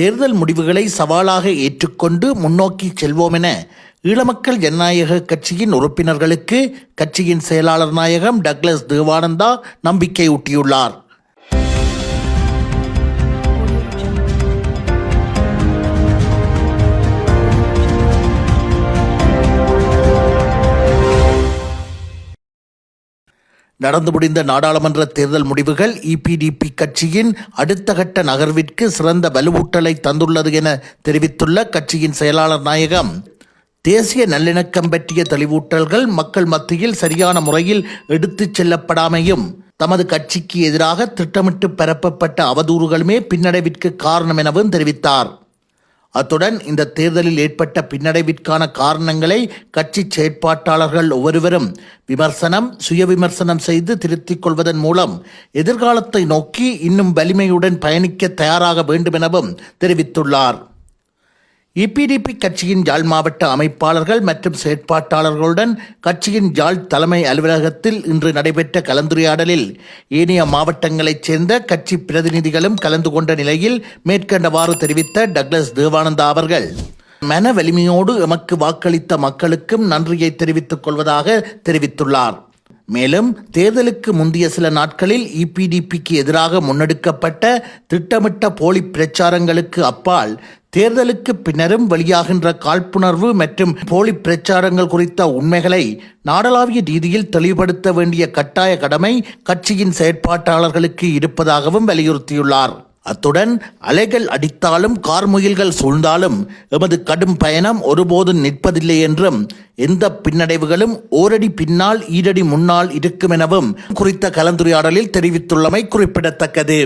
தேர்தல் முடிவுகளை சவாலாக ஏற்றுக்கொண்டு முன்னோக்கி செல்வோம் என ஈழமக்கள் ஜனநாயக கட்சியின் உறுப்பினர்களுக்கு கட்சியின் செயலாளர் நாயகம் டக்ளஸ் தேவானந்தா நம்பிக்கையூட்டியுள்ளார் நடந்து முடிந்த நாடாளுமன்ற தேர்தல் முடிவுகள் இபிடிபி கட்சியின் அடுத்த கட்ட நகர்விற்கு சிறந்த வலுவூட்டலை தந்துள்ளது என தெரிவித்துள்ள கட்சியின் செயலாளர் நாயகம். தேசிய நல்லிணக்கம் பற்றிய தெளிவூட்டல்கள் மக்கள் மத்தியில் சரியான முறையில் எடுத்துச் செல்லப்படாமையும் தமது கட்சிக்கு எதிராக திட்டமிட்டு பரப்பப்பட்ட அவதூறுகளுமே பின்னடைவிற்கு காரணம் எனவும் தெரிவித்தார். அத்துடன் இந்த தேர்தலில் ஏற்பட்ட பின்னடைவிற்கான காரணங்களை கட்சி செயற்பாட்டாளர்கள் ஒவ்வொருவரும் விமர்சனம் சுய விமர்சனம் செய்து திருத்திக் கொள்வதன் மூலம் எதிர்காலத்தை நோக்கி இன்னும் வலிமையுடன் பயணிக்க தயாராக வேண்டும் எனவும் தெரிவித்துள்ளார். இபிடிபி கட்சியின் யாழ் மாவட்ட அமைப்பாளர்கள் மற்றும் செயற்பாட்டாளர்களுடன் கட்சியின் யாழ் தலைமை அலுவலகத்தில் இன்று நடைபெற்ற கலந்துரையாடலில் ஏனைய மாவட்டங்களைச் சேர்ந்த கட்சி பிரதிநிதிகளும் கலந்து கொண்ட நிலையில் மேற்கண்டவாறு தெரிவித்த டக்ளஸ் தேவானந்தா அவர்கள் மன வலிமையோடு எமக்கு வாக்களித்த மக்களுக்கும் நன்றியை தெரிவித்துக் கொள்வதாக தெரிவித்துள்ளார். மேலும் தேர்தலுக்கு முந்தைய சில நாட்களில் இபிடிபிக்கு எதிராக முன்னெடுக்கப்பட்ட திட்டமிட்ட போலி பிரச்சாரங்களுக்கு அப்பால் தேர்தலுக்கு பின்னரும் வெளியாகின்ற காழ்ப்புணர்வு மற்றும் போலி பிரச்சாரங்கள் குறித்த உண்மைகளை நாடளாவிய ரீதியில் தெளிவுபடுத்த வேண்டிய கட்டாய கடமை கட்சியின் செயற்பாட்டாளர்களுக்கு இருப்பதாகவும் வலியுறுத்தியுள்ளார். அத்துடன் அலைகள் அடித்தாலும் கார்முகில்கள் சூழ்ந்தாலும் எமது கடும் பயணம் ஒருபோதும் நிற்பதில்லை என்றும் எந்த பின்னடைவுகளும் ஓரடி பின்னால் ஈரடி முன்னால் இருக்கும் எனவும் குறித்த கலந்துரையாடலில் தெரிவித்துள்ளமை குறிப்பிடத்தக்கது.